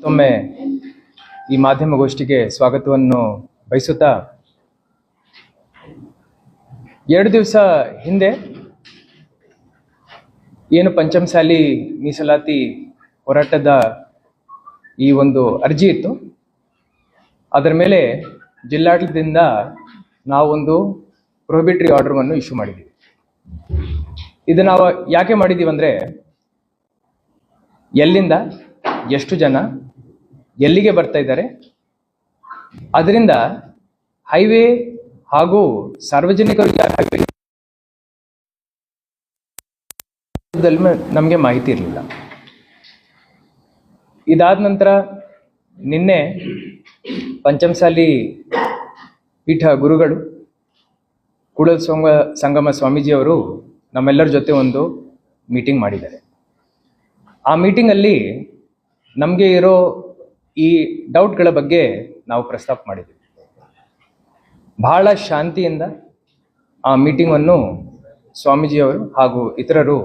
ಮತ್ತೊಮ್ಮೆ ಈ ಮಾಧ್ಯಮಗೋಷ್ಠಿಗೆ ಸ್ವಾಗತವನ್ನು ಬಯಸುತ್ತಾ ಎರಡು ದಿವಸ ಹಿಂದೆ ಏನು ಪಂಚಮಸಾಲಿ ಮೀಸಲಾತಿ ಹೋರಾಟದ ಈ ಒಂದು ಅರ್ಜಿ ಇತ್ತು ಅದರ ಮೇಲೆ ಜಿಲ್ಲಾಡಳಿತದಿಂದ ನಾವೊಂದು ಪ್ರೊಹಿಬಿಟ್ರಿ ಅನ್ನು ಇಶ್ಯೂ ಮಾಡಿದ್ದೀವಿ ಇದು ನಾವು ಯಾಕೆ ಮಾಡಿದ್ದೀವಿ ಅಂದರೆ ಎಲ್ಲಿಂದ ಎಷ್ಟು ಜನ ಎಲ್ಲಿಗೆ ಬರ್ತಾ ಇದ್ದಾರೆ ಅದರಿಂದ ಹೈವೇ ಹಾಗೂ ಸಾರ್ವಜನಿಕರು ನಮಗೆ ಮಾಹಿತಿ ಇರಲಿಲ್ಲ ಇದಾದ ನಂತರ ನಿನ್ನೆ ಪಂಚಮಸಾಲಿ ಪೀಠ ಗುರುಗಳು ಕೂಡಲ್ ಸಂಗ ಸಂಗಮ ಸ್ವಾಮೀಜಿಯವರು ನಮ್ಮೆಲ್ಲರ ಜೊತೆ ಒಂದು ಮೀಟಿಂಗ್ ಮಾಡಿದ್ದಾರೆ ಆ ಮೀಟಿಂಗಲ್ಲಿ ನಮಗೆ ಇರೋ ಈ ಡೌಟ್ಗಳ ಬಗ್ಗೆ ನಾವು ಪ್ರಸ್ತಾಪ ಮಾಡಿದ್ವಿ ಬಹಳ ಶಾಂತಿಯಿಂದ ಆ ಮೀಟಿಂಗನ್ನು ಸ್ವಾಮೀಜಿಯವರು ಹಾಗೂ ಇತರರು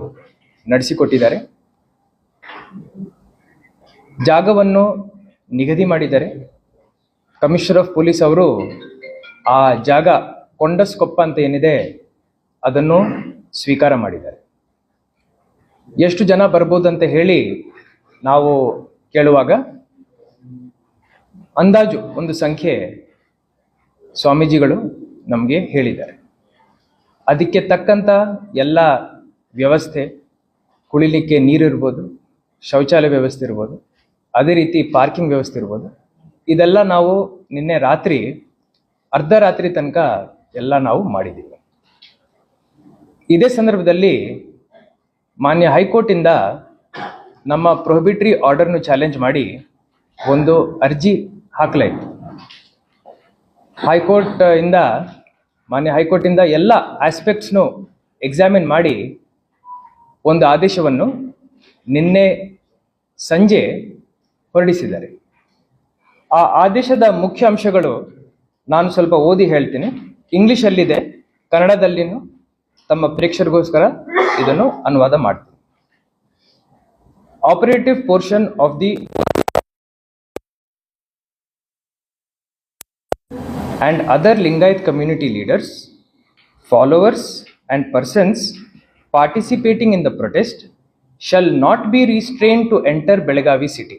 ನಡೆಸಿಕೊಟ್ಟಿದ್ದಾರೆ ಜಾಗವನ್ನು ನಿಗದಿ ಮಾಡಿದ್ದಾರೆ ಕಮಿಷನರ್ ಆಫ್ ಪೊಲೀಸ್ ಅವರು ಆ ಜಾಗ ಕೊಂಡಸ್ಕೊಪ್ಪ ಅಂತ ಏನಿದೆ ಅದನ್ನು ಸ್ವೀಕಾರ ಮಾಡಿದ್ದಾರೆ ಎಷ್ಟು ಜನ ಬರ್ಬೋದಂತ ಹೇಳಿ ನಾವು ಕೇಳುವಾಗ ಅಂದಾಜು ಒಂದು ಸಂಖ್ಯೆ ಸ್ವಾಮೀಜಿಗಳು ನಮಗೆ ಹೇಳಿದ್ದಾರೆ ಅದಕ್ಕೆ ತಕ್ಕಂಥ ಎಲ್ಲ ವ್ಯವಸ್ಥೆ ಕುಳಿಲಿಕ್ಕೆ ನೀರಿರ್ಬೋದು ಶೌಚಾಲಯ ವ್ಯವಸ್ಥೆ ಇರ್ಬೋದು ಅದೇ ರೀತಿ ಪಾರ್ಕಿಂಗ್ ವ್ಯವಸ್ಥೆ ಇರ್ಬೋದು ಇದೆಲ್ಲ ನಾವು ನಿನ್ನೆ ರಾತ್ರಿ ಅರ್ಧ ರಾತ್ರಿ ತನಕ ಎಲ್ಲ ನಾವು ಮಾಡಿದ್ದೀವಿ ಇದೇ ಸಂದರ್ಭದಲ್ಲಿ ಮಾನ್ಯ ಹೈಕೋರ್ಟಿಂದ ನಮ್ಮ ಪ್ರೊಹಿಬಿಟ್ರಿ ಆರ್ಡರ್ನು ಚಾಲೆಂಜ್ ಮಾಡಿ ಒಂದು ಅರ್ಜಿ ಹಾಕಲಾಯಿತು ಹೈಕೋರ್ಟ್ ಇಂದ ಮಾನ್ಯ ಹೈಕೋರ್ಟಿಂದ ಎಲ್ಲ ಆಸ್ಪೆಕ್ಟ್ಸ್ನು ಎಕ್ಸಾಮಿನ್ ಮಾಡಿ ಒಂದು ಆದೇಶವನ್ನು ನಿನ್ನೆ ಸಂಜೆ ಹೊರಡಿಸಿದ್ದಾರೆ ಆ ಆದೇಶದ ಮುಖ್ಯ ಅಂಶಗಳು ನಾನು ಸ್ವಲ್ಪ ಓದಿ ಹೇಳ್ತೀನಿ ಇಂಗ್ಲಿಷಲ್ಲಿದೆ ಕನ್ನಡದಲ್ಲಿನೂ ತಮ್ಮ ಪ್ರೇಕ್ಷರಿಗೋಸ್ಕರ ಇದನ್ನು ಅನುವಾದ ಮಾಡ್ತೀನಿ operative portion of the and other Lingayat community leaders followers and persons participating in the protest shall not be restrain to enter Belagavi city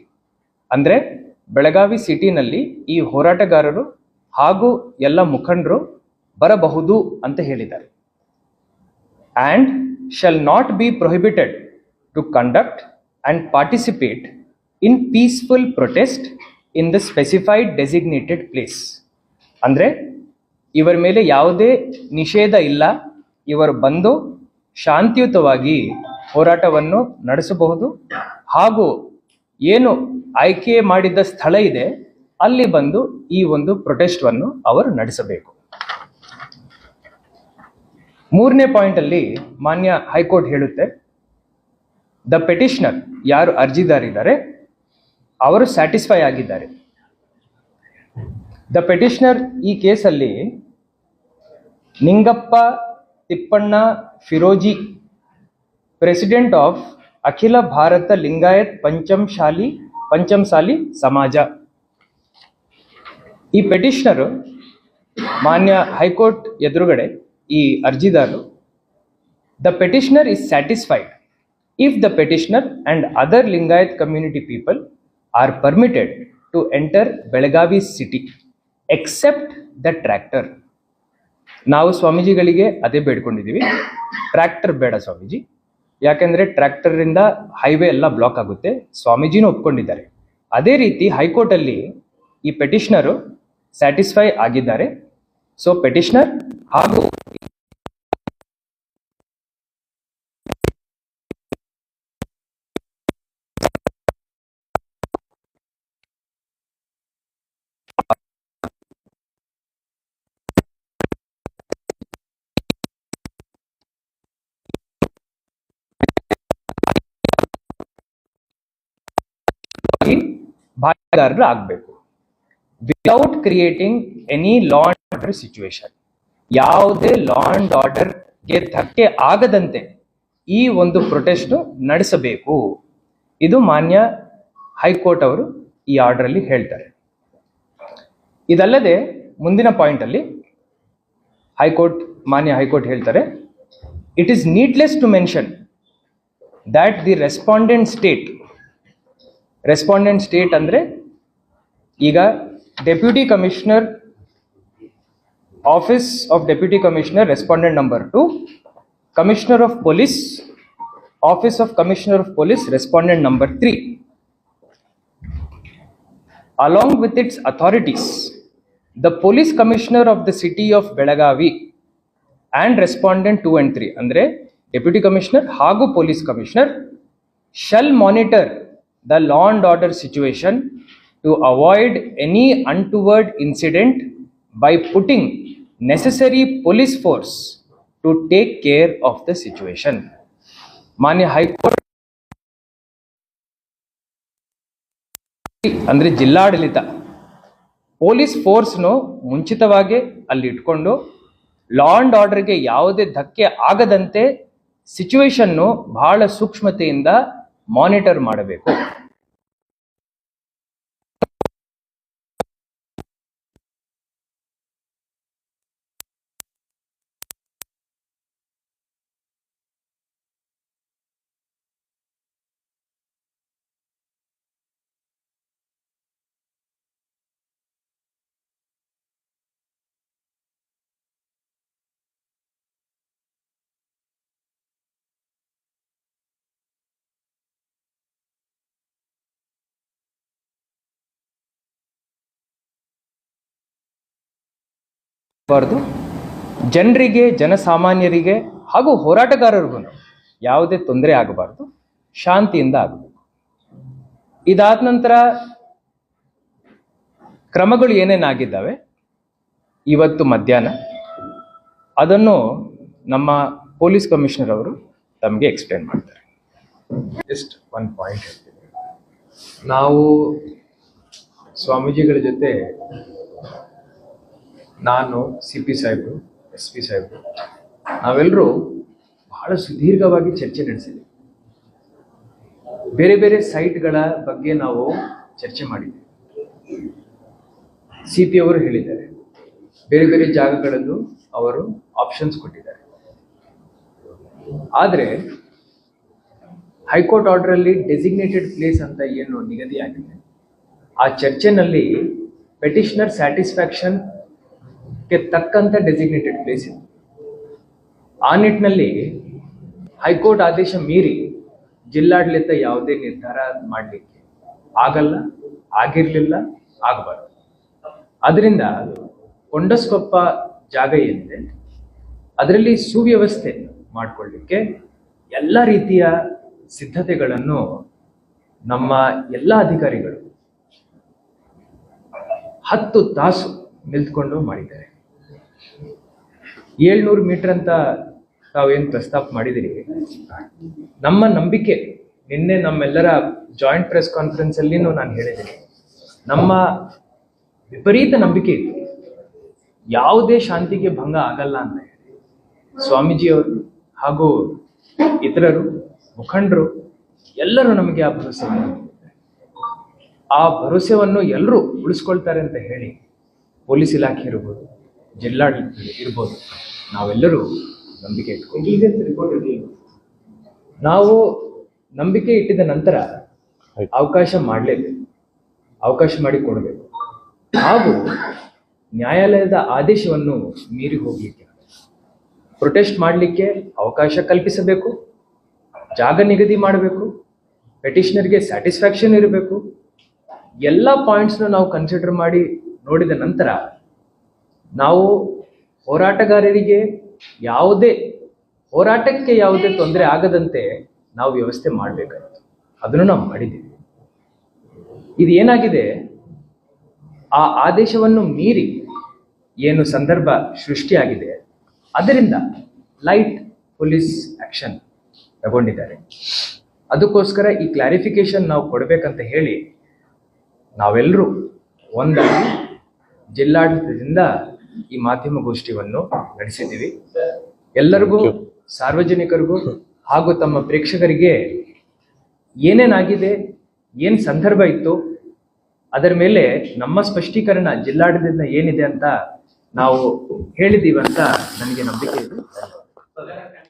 ಅಂದರೆ ಬೆಳಗಾವಿ ಸಿಟಿನಲ್ಲಿ ಈ ಹೋರಾಟಗಾರರು ಹಾಗೂ ಎಲ್ಲ ಮುಖಂಡರು ಬರಬಹುದು ಅಂತ ಹೇಳಿದ್ದಾರೆ and shall not be prohibited to conduct and participate in peaceful protest in the specified designated place ಅಂದರೆ ಇವರ ಮೇಲೆ ಯಾವುದೇ ನಿಷೇಧ ಇಲ್ಲ ಇವರು ಬಂದು ಶಾಂತಿಯುತವಾಗಿ ಹೋರಾಟವನ್ನು ನಡೆಸಬಹುದು ಹಾಗೂ ಏನು ಆಯ್ಕೆ ಮಾಡಿದ್ದ ಸ್ಥಳ ಇದೆ ಅಲ್ಲಿ ಬಂದು ಈ ಒಂದು ಪ್ರೊಟೆಸ್ಟ್ ಅನ್ನು ಅವರು ನಡೆಸಬೇಕು ಮೂರನೇ ಪಾಯಿಂಟಲ್ಲಿ ಮಾನ್ಯ ಹೈಕೋರ್ಟ್ ಹೇಳುತ್ತೆ ದ ಪೆಟಿಷನರ್ ಯಾರು ಅರ್ಜಿದಾರಿದ್ದಾರೆ ಅವರು ಸ್ಯಾಟಿಸ್ಫೈ ಆಗಿದ್ದಾರೆ ದ ಪೆಟಿಷನರ್ ಈ ಕೇಸಲ್ಲಿ ನಿಂಗಪ್ಪ ತಿಪ್ಪಣ್ಣ ಫಿರೋಜಿ ಪ್ರೆಸಿಡೆಂಟ್ ಆಫ್ ಅಖಿಲ ಭಾರತ ಲಿಂಗಾಯತ್ ಪಂಚಮಶಾಲಿ ಪಂಚಮಸಾಲಿ ಸಮಾಜ ಈ ಪೆಟಿಷನರು ಮಾನ್ಯ ಹೈಕೋರ್ಟ್ ಎದುರುಗಡೆ ಈ ಅರ್ಜಿದಾರರು the petitioner is satisfied if the petitioner and other Lingayat community people are permitted to enter Belagavi city except the tractor ನಾವು ಸ್ವಾಮೀಜಿಗಳಿಗೆ ಅದೇ ಬೇಡ್ಕೊಂಡಿದ್ದೀವಿ ಟ್ರ್ಯಾಕ್ಟರ್ ಬೇಡ ಸ್ವಾಮೀಜಿ ಯಾಕೆಂದರೆ ಟ್ರ್ಯಾಕ್ಟರಿಂದ ಹೈವೇ ಎಲ್ಲ ಬ್ಲಾಕ್ ಆಗುತ್ತೆ ಸ್ವಾಮೀಜಿನೂ ಒಪ್ಕೊಂಡಿದ್ದಾರೆ ಅದೇ ರೀತಿ ಹೈಕೋರ್ಟಲ್ಲಿ ಈ ಪೆಟಿಷನರು ಸ್ಯಾಟಿಸ್ಫೈ ಆಗಿದ್ದಾರೆ ಸೊ ಪೆಟಿಷನರ್ ಹಾಗೂ ಭಾಗಿದಾರರು ಆಗಬೇಕು without creating any law and order situation ಯಾವುದೇ ಲಾ ಅಂಡ್ ಆರ್ಡರ್ಗೆ ಧಕ್ಕೆ ಆಗದಂತೆ ಈ ಒಂದು ಪ್ರೊಟೆಸ್ಟ್ ನಡೆಸಬೇಕು ಇದು ಮಾನ್ಯ ಹೈಕೋರ್ಟ್ ಅವರು ಈ ಆರ್ಡರ್ ಅಲ್ಲಿ ಹೇಳ್ತಾರೆ ಇದಲ್ಲದೆ ಮುಂದಿನ ಪಾಯಿಂಟ್ ಅಲ್ಲಿ ಹೈಕೋರ್ಟ್ ಮಾನ್ಯ ಹೈಕೋರ್ಟ್ ಹೇಳ್ತಾರೆ it is needless to mention that the respondent state Respondent state andre iga Deputy Commissioner, Office of Deputy Commissioner, Respondent number 2, Commissioner of Police, Office of Commissioner of Police, Respondent number 3. Along with its authorities, the Police Commissioner of the City of Belagavi and Respondent 2 and 3, andre Deputy Commissioner, Hagu Police Commissioner, shall monitor the law and order situation to avoid any untoward incident by putting necessary police force to take care of the situation. Mani High Court Andre Jillard Lita Police Force no Munchitavage Alit Kondo Law and Order Ge Yaude dhakke Agadante Situation no Bala Sukhmate in the Monitor Madabeko. ಬಾರದು ಜನರಿಗೆ ಜನಸಾಮಾನ್ಯರಿಗೆ ಹಾಗೂ ಹೋರಾಟಗಾರರಿಗೂ ಯಾವುದೇ ತೊಂದರೆ ಆಗಬಾರ್ದು ಶಾಂತಿಯಿಂದ ಆಗಬೇಕು ಇದಾದ ನಂತರ ಕ್ರಮಗಳು ಏನೇನಾಗಿದ್ದಾವೆ ಇವತ್ತು ಮಧ್ಯಾಹ್ನ ಅದನ್ನು ನಮ್ಮ ಪೊಲೀಸ್ ಕಮಿಷನರ್ ಅವರು ತಮಗೆ ಎಕ್ಸ್ಪ್ಲೇನ್ ಮಾಡ್ತಾರೆ ಜಸ್ಟ್ ಒನ್ ಪಾಯಿಂಟ್ ನಾವು ಸ್ವಾಮೀಜಿಗಳ ಜೊತೆ ನಾನು ಸಿ ಪಿ ಸಾಹೇಬರು ಎಸ್ ಪಿ ಸಾಹೇಬರು ನಾವೆಲ್ಲರೂ ಬಹಳ ಸುದೀರ್ಘವಾಗಿ ಚರ್ಚೆ ನಡೆಸಿದೆ ಬೇರೆ ಬೇರೆ ಸೈಟ್ಗಳ ಬಗ್ಗೆ ನಾವು ಚರ್ಚೆ ಮಾಡಿದ್ವಿ ಸಿ ಪಿ ಅವರು ಹೇಳಿದ್ದಾರೆ ಬೇರೆ ಬೇರೆ ಜಾಗಗಳಲ್ಲೂ ಅವರು ಆಪ್ಷನ್ಸ್ ಕೊಟ್ಟಿದ್ದಾರೆ ಆದರೆ ಹೈಕೋರ್ಟ್ ಅಲ್ಲಿ ಡೆಸಿಗ್ನೇಟೆಡ್ ಪ್ಲೇಸ್ ಅಂತ ಏನು ನಿಗದಿಯಾಗಿದೆ ಆ ಚರ್ಚೆನಲ್ಲಿ ಪೆಟಿಷನರ್ ಸ್ಯಾಟಿಸ್ಫ್ಯಾಕ್ಷನ್ ಕ್ಕೆ ತಕ್ಕಂತ ಡೆಸಿಗ್ನೇಟೆಡ್ ಪ್ಲೇಸ್ ಇದೆ ಆ ನಿಟ್ಟಿನಲ್ಲಿ ಹೈಕೋರ್ಟ್ ಆದೇಶ ಮೀರಿ ಜಿಲ್ಲಾಡಳಿತ ಯಾವುದೇ ನಿರ್ಧಾರ ಮಾಡಲಿಕ್ಕೆ ಆಗಲ್ಲ ಆಗಿರಲಿಲ್ಲ ಆಗಬಾರ್ದು ಅದರಿಂದ ಕೊಂಡಸ್ಕೊಪ್ಪ ಜಾಗ ಏನಿದೆ ಅದರಲ್ಲಿ ಸುವ್ಯವಸ್ಥೆ ಮಾಡಿಕೊಳ್ಳಿಕ್ಕೆ ಎಲ್ಲ ರೀತಿಯ ಸಿದ್ಧತೆಗಳನ್ನು ನಮ್ಮ ಎಲ್ಲ ಅಧಿಕಾರಿಗಳು ಹತ್ತು ತಾಸು ನಿಲ್ತ್ಕೊಂಡು ಮಾಡಿದ್ದಾರೆ ಏಳ್ನೂರು ಮೀಟರ್ ಅಂತ ತಾವೇನು ಪ್ರಸ್ತಾಪ ಮಾಡಿದಿರಿ ನಮ್ಮ ನಂಬಿಕೆ ನಿನ್ನೆ ನಮ್ಮೆಲ್ಲರ ಜಾಯಿಂಟ್ ಪ್ರೆಸ್ ಕಾನ್ಫರೆನ್ಸ್ ಅಲ್ಲಿ ನಾನು ಹೇಳಿದ್ದೀನಿ ನಮ್ಮ ವಿಪರೀತ ನಂಬಿಕೆ ಇತ್ತು ಯಾವುದೇ ಶಾಂತಿಗೆ ಭಂಗ ಆಗಲ್ಲ ಅಂತ ಹೇಳಿ ಸ್ವಾಮೀಜಿಯವರು ಹಾಗೂ ಇತರರು ಮುಖಂಡರು ಎಲ್ಲರೂ ನಮಗೆ ಆ ಭರವಸೆಯನ್ನು ಆ ಭರವಸೆಯನ್ನು ಎಲ್ಲರೂ ಉಳಿಸ್ಕೊಳ್ತಾರೆ ಅಂತ ಹೇಳಿ ಪೊಲೀಸ್ ಇಲಾಖೆ ಇರ್ಬೋದು ಜಿಲ್ಲಾಡಳಿತ ಇರ್ಬೋದು ನಾವೆಲ್ಲರೂ ನಂಬಿಕೆ ಇಟ್ಕೊಂಡು ನಾವು ನಂಬಿಕೆ ಇಟ್ಟಿದ ನಂತರ ಅವಕಾಶ ಮಾಡಲೇಬೇಕು ಅವಕಾಶ ಮಾಡಿಕೊಡಬೇಕು ಹಾಗೂ ನ್ಯಾಯಾಲಯದ ಆದೇಶವನ್ನು ಮೀರಿ ಹೋಗಲಿಕ್ಕೆ ಪ್ರೊಟೆಸ್ಟ್ ಮಾಡಲಿಕ್ಕೆ ಅವಕಾಶ ಕಲ್ಪಿಸಬೇಕು ಜಾಗ ನಿಗದಿ ಮಾಡಬೇಕು ಪೆಟಿಷನರ್ಗೆ ಸ್ಯಾಟಿಸ್ಫ್ಯಾಕ್ಷನ್ ಇರಬೇಕು ಎಲ್ಲ ಪಾಯಿಂಟ್ಸ್ನ ನಾವು ಕನ್ಸಿಡರ್ ಮಾಡಿ ನೋಡಿದ ನಂತರ ನಾವು ಹೋರಾಟಗಾರರಿಗೆ ಯಾವುದೇ ಹೋರಾಟಕ್ಕೆ ಯಾವುದೇ ತೊಂದರೆ ಆಗದಂತೆ ನಾವು ವ್ಯವಸ್ಥೆ ಮಾಡಬೇಕಾಗಿತ್ತು ಅದನ್ನು ನಾವು ಮಾಡಿದ್ದೀವಿ ಇದು ಏನಾಗಿದೆ ಆ ಆದೇಶವನ್ನು ಮೀರಿ ಏನು ಸಂದರ್ಭ ಸೃಷ್ಟಿಯಾಗಿದೆ ಅದರಿಂದ ಲೈಟ್ ಪೊಲೀಸ್ ಆಕ್ಷನ್ ತಗೊಂಡಿದ್ದಾರೆ ಅದಕ್ಕೋಸ್ಕರ ಈ ಕ್ಲಾರಿಫಿಕೇಶನ್ ನಾವು ಕೊಡಬೇಕಂತ ಹೇಳಿ ನಾವೆಲ್ಲರೂ ಒಂದಾಗಿ ಜಿಲ್ಲಾಡಳಿತದಿಂದ ಈ ಮಾಧ್ಯಮ ಗೋಷ್ಠಿಯನ್ನು ನಡೆಸಿದ್ದೀವಿ ಎಲ್ಲರಿಗೂ ಸಾರ್ವಜನಿಕರಿಗೂ ಹಾಗೂ ತಮ್ಮ ಪ್ರೇಕ್ಷಕರಿಗೆ ಏನೇನಾಗಿದೆ ಏನು ಸಂದರ್ಭ ಇತ್ತು ಅದರ ಮೇಲೆ ನಮ್ಮ ಸ್ಪಷ್ಟೀಕರಣ ಜಿಲ್ಲಾಡಳಿತದಿಂದ ಏನಿದೆ ಅಂತ ನಾವು ಹೇಳಿದ್ದೀವಿ ಅಂತ ನನಗೆ ನಂಬಿಕೆ ಇದೆ